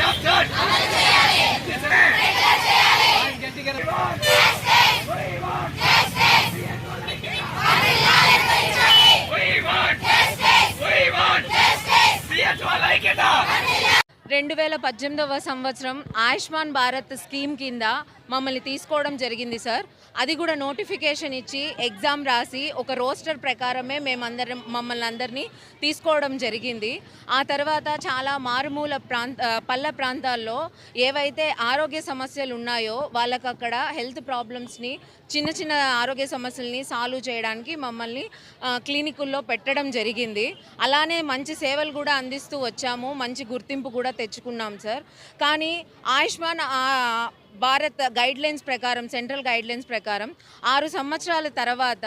Job card అమలు చేయాలి. రెండు వేల పద్దెనిమిదవ సంవత్సరం ఆయుష్మాన్ భారత్ స్కీమ్ కింద మమ్మల్ని తీసుకోవడం జరిగింది సార్. అది కూడా నోటిఫికేషన్ ఇచ్చి ఎగ్జామ్ రాసి ఒక రోస్టర్ ప్రకారమే మేమందరం మమ్మల్ని అందరినీ తీసుకోవడం జరిగింది. ఆ తర్వాత చాలా మారుమూల ప్రాంత పల్లె ప్రాంతాల్లో ఏవైతే ఆరోగ్య సమస్యలు ఉన్నాయో వాళ్ళకు అక్కడ హెల్త్ ప్రాబ్లమ్స్ని చిన్న చిన్న ఆరోగ్య సమస్యల్ని సాల్వ్ చేయడానికి మమ్మల్ని క్లినికుల్లో పెట్టడం జరిగింది. అలానే మంచి సేవలు కూడా అందిస్తూ వచ్చాము. మంచి గుర్తింపు కూడా తెచ్చుకున్నాం సార్. కానీ ఆయుష్మాన్ ఆ, భారత్ గైడ్లైన్స్ ప్రకారం సెంట్రల్ గైడ్లైన్స్ ప్రకారం ఆరు సంవత్సరాల తర్వాత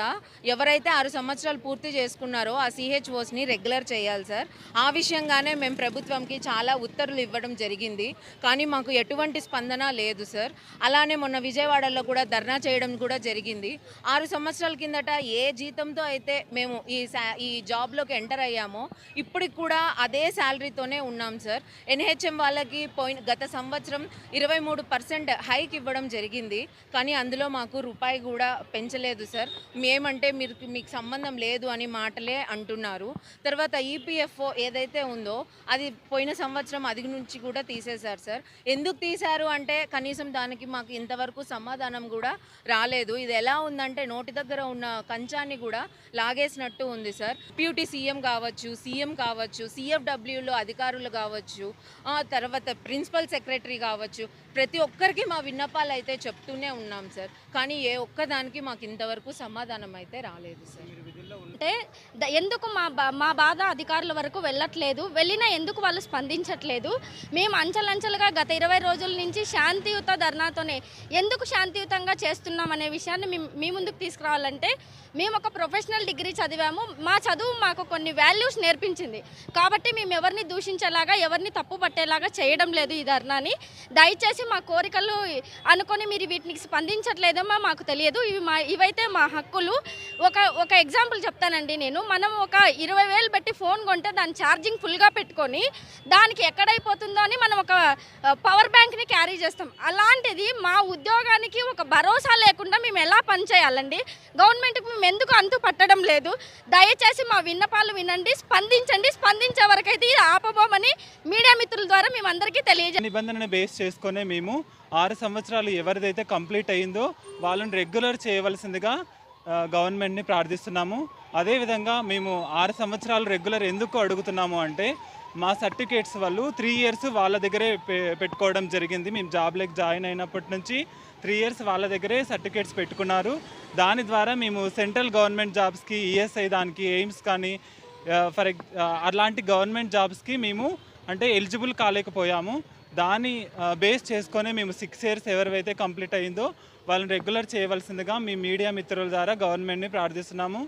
ఎవరైతే ఆరు సంవత్సరాలు పూర్తి చేసుకున్నారో ఆ సిహెచ్ఓస్ని రెగ్యులర్ చేయాలి సార్. ఆ విషయంగానే మేము ప్రభుత్వంకి చాలా ఉత్తర్వులు ఇవ్వడం జరిగింది. కానీ మాకు ఎటువంటి స్పందన లేదు సార్. అలానే మొన్న విజయవాడలో కూడా ధర్నా చేయడం కూడా జరిగింది. ఆరు సంవత్సరాల కిందట ఏ జీతంతో అయితే మేము ఈ ఈ జాబ్లోకి ఎంటర్ అయ్యామో ఇప్పటికి కూడా అదే శాలరీతోనే ఉన్నాం సార్. ఎన్హెచ్ఎం వాళ్ళకి పోయిన గత సంవత్సరం ఇరవై మూడు పర్సెంట్ హైక్ ఇవ్వడం జరిగింది. కానీ అందులో మాకు రూపాయి కూడా పెంచలేదు సార్. మేమంటే మీరు మీకు సంబంధం లేదు అని మాటలే అంటున్నారు. తర్వాత ఈపీఎఫ్ఓ ఏదైతే ఉందో అది పోయిన సంవత్సరం అది నుంచి కూడా తీసేశారు సార్. ఎందుకు తీశారు అంటే కనీసం దానికి మాకు ఇంతవరకు సమాధానం కూడా రాలేదు. ఇది ఎలా ఉందంటే నోటి దగ్గర ఉన్న కంచాన్ని కూడా లాగేసినట్టు ఉంది సార్. ప్యూటీ సీఎం కావచ్చు సీఎం కావచ్చు సీఎఫ్డబ్ల్యూలో అధికారులు కావచ్చు ఆ తర్వాత ప్రిన్సిపల్ సెక్రటరీ కావచ్చు ప్రతి ఒక్కరికి మా విన్నపాలు అయితే చెప్తూనే ఉన్నాం సార్. కానీ ఏ ఒక్కదానికి మాకు ఇంతవరకు సమాధానం అయితే రాలేదు సార్. అంటే ద- ఎందుకు మా బా మా బాధ అధికారుల వరకు వెళ్ళట్లేదు వెళ్ళినా ఎందుకు వాళ్ళు స్పందించట్లేదు? మేము అంచెలంచెలుగా గత ఇరవై రోజుల నుంచి శాంతియుత ధర్నాతోనే ఎందుకు శాంతియుతంగా చేస్తున్నాం అనే విషయాన్ని మీ ముందుకు తీసుకురావాలంటే మేము ఒక ప్రొఫెషనల్ డిగ్రీ చదివాము మా చదువు మాకు కొన్ని వాల్యూస్ నేర్పించింది. కాబట్టి మేము ఎవరిని దూషించేలాగా ఎవరిని తప్పు పట్టేలాగా చేయడం లేదు ఈ ధర్నాని. దయచేసి మా కోరికలు అనుకొని మీరు వీటికి స్పందించట్లేదేమో మాకు తెలియదు. ఇవి మా ఇవైతే మా హక్కులు. ఒక ఒక ఎగ్జాంపుల్ చెప్తానండి నేను. మనం ఒక ఇరవై వేలు పెట్టి ఫోన్ కొంటే దాని ఛార్జింగ్ ఫుల్గా పెట్టుకొని దానికి ఎక్కడైపోతుందో అని మనం ఒక పవర్ బ్యాంక్ని క్యారీ చేస్తాం. అలాంటిది మా ఉద్యోగానికి ఒక భరోసా లేకుండా మేము ఎలా పనిచేయాలండి? గవర్నమెంట్కి మేము ఎందుకు అంతు పట్టడం లేదు? దయచేసి మా విన్నపాలు వినండి స్పందించండి స్పందించే వరకైతే ఇది ఆపబోమని మీడియా మిత్రుల ద్వారా మేము అందరికీ తెలియజే నిబంధనను బేస్ చేసుకునే మేము ఆరు సంవత్సరాలు ఎవరిదైతే కంప్లీట్ అయిందో వాళ్ళని రెగ్యులర్ చేయవలసిందిగా గవర్నమెంట్ని ప్రార్థిస్తున్నాము. అదేవిధంగా మేము ఆరు సంవత్సరాలు రెగ్యులర్ ఎందుకు అడుగుతున్నాము అంటే మా సర్టిఫికేట్స్ వాళ్ళు త్రీ ఇయర్స్ వాళ్ళ దగ్గరే పెట్టుకోవడం జరిగింది. మేము జాబ్లోకి జాయిన్ అయినప్పటి నుంచి త్రీ ఇయర్స్ వాళ్ళ దగ్గరే సర్టిఫికేట్స్ పెట్టుకున్నారు. దాని ద్వారా మేము సెంట్రల్ గవర్నమెంట్ జాబ్స్కి ఈఎస్ఐ దానికి ఎయిమ్స్ కానీ ఫర్ అలాంటి గవర్నమెంట్ జాబ్స్కి మేము అంటే ఎలిజిబుల్ కాలేకపోయాము. దాన్ని బేస్ చేసుకొని మేము సిక్స్ ఇయర్స్ ఎవరివైతే కంప్లీట్ అయిందో వాళ్ళని రెగ్యులర్ చేయవలసిందిగా మీ మీడియా మిత్రుల ద్వారా గవర్నమెంట్ని ప్రార్థిస్తున్నాము.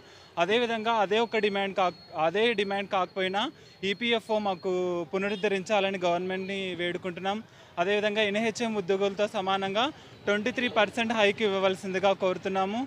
అదేవిధంగా అదే ఒక డిమాండ్ కా అదే డిమాండ్ కాకపోయినా ఈపీఎఫ్ఓ మాకు పునరుద్ధరించాలని గవర్నమెంట్ని వేడుకుంటున్నాం. అదేవిధంగా ఎన్హెచ్ఎం ఉద్యోగులతో సమానంగా ట్వంటీ త్రీ పర్సెంట్ హైక్ ఇవ్వవలసిందిగా కోరుతున్నాము.